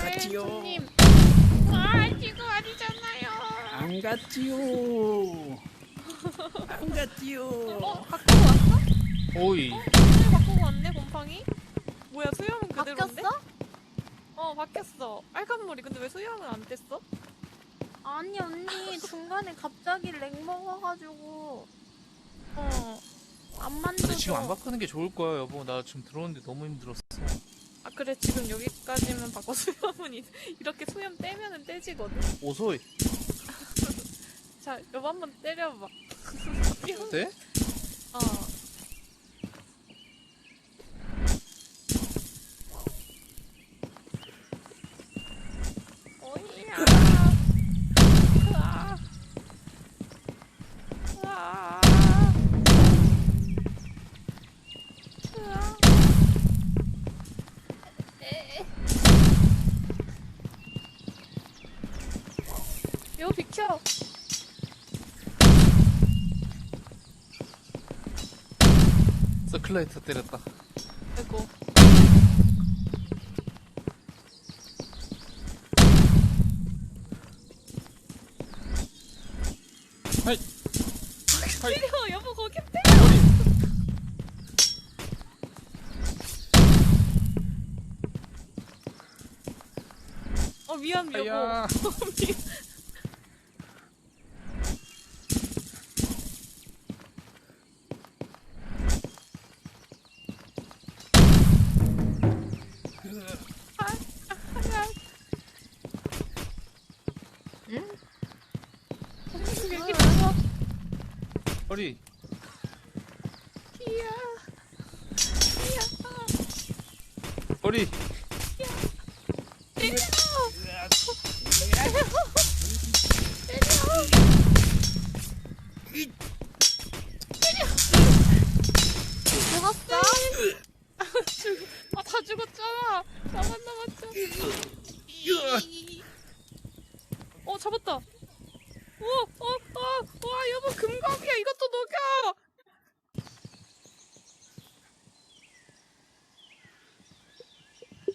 아, 갔지요. 사일님. 아, 이거 아니잖아요. 안 갔지요. 안 갔지요. 어, 바꾸고 왔어? 오이 오늘 바꾸고 왔네, 곰팡이? 뭐야, 수염은 그대로인데? 바뀌었어? 어, 바뀌었어. 빨간 머리. 근데 왜 수염은 안 뗐어? 아니 언니 중간에 갑자기 렉 먹어가지고 어. 안 만져서 근데 지금 안 바꾸는 게 좋을 거야 여보 나 지금 들어오는데 너무 힘들었어 아, 그래, 지금 여기까지만 바꿔 수염은 이- 이렇게 수염 떼면은 떼지거든. 오소이 자, 여보 한번 때려봐. 네? 어. 오이야. 으아. 으아. 으아. 에에. 여보 비켜. 서클라이터 때렸다 아이고. 하이 하이 때려 여보 거기 때려. 어 미안 여보. 아야 미안. 아, 아, 응? 왜 이렇게 무서워? 허리 이야. 이야. 허리 때려. 죽었어? 아, 다 죽었잖아. 나만 남았잖아. 잡았다. 오, 오, 오, 와, 여보, 금광이야. 이것도 녹여!